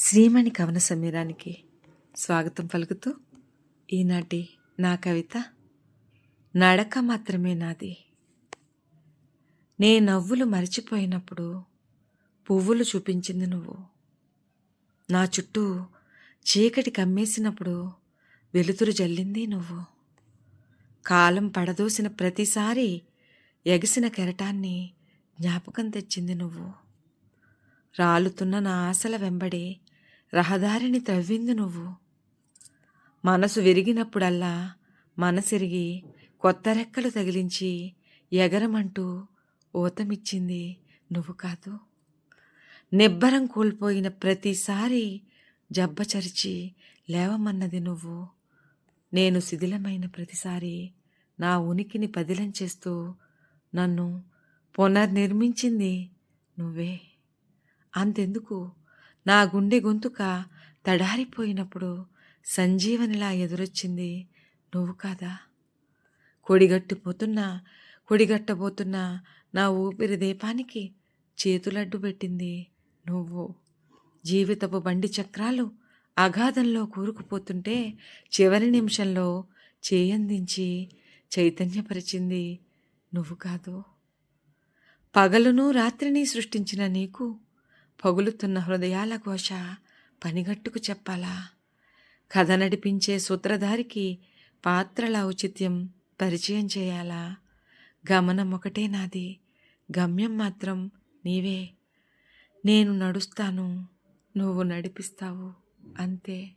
శ్రీమణి కవన సమీరానికి స్వాగతం పలుకుతూ ఈనాటి నా కవిత నడక మాత్రమే నాది. నే నవ్వులు మరిచిపోయినప్పుడు పువ్వులు చూపించింది నువ్వు. నా చుట్టూ చీకటి కమ్మేసినప్పుడు వెలుతురు జల్లింది నువ్వు. కాలం పడదోసిన ప్రతిసారి ఎగసిన కెరటాన్ని జ్ఞాపకం తెచ్చింది నువ్వు. రాలుతున్న నా ఆశల వెంబడి రహదారిని త్రవ్వింది నువ్వు. మనసు విరిగినప్పుడల్లా మనసిరిగి కొత్త రెక్కలు తగిలించి ఎగరమంటూ ఊతమిచ్చింది నువ్వు కాదు. నిబ్బరం కోల్పోయిన ప్రతిసారి జబ్బచరిచి లేవమన్నది నువ్వు. నేను శిథిలమైన ప్రతిసారి నా ఉనికిని పదిలం చేస్తూ నన్ను పునర్నిర్మించింది నువ్వే. అంతెందుకు? నా గుండె గొంతుక తడారిపోయినప్పుడు సంజీవనిలా ఎదురొచ్చింది నువ్వు కాదా? కొడిగట్టిపోతున్నా కొడిగట్టబోతున్నా నా ఊపిరి దీపానికి చేతులడ్డు పెట్టింది నువ్వు. జీవితపు బండి చక్రాలు అగాధంలో కూరుకుపోతుంటే చివరి నిమిషంలో చేయందించి చైతన్యపరిచింది నువ్వు కాదు. పగలును రాత్రిని సృష్టించిన నీకు పగులుతున్న హృదయాల ఘోష పనిగట్టుకు చెప్పాలా? కథ నడిపించే సూత్రధారికి పాత్రల ఔచిత్యం పరిచయం చేయాలా? గమనం ఒకటే నాది గమ్యం మాత్రం నీవే. నేను నడుస్తాను నువ్వు నడిపిస్తావు అంతే.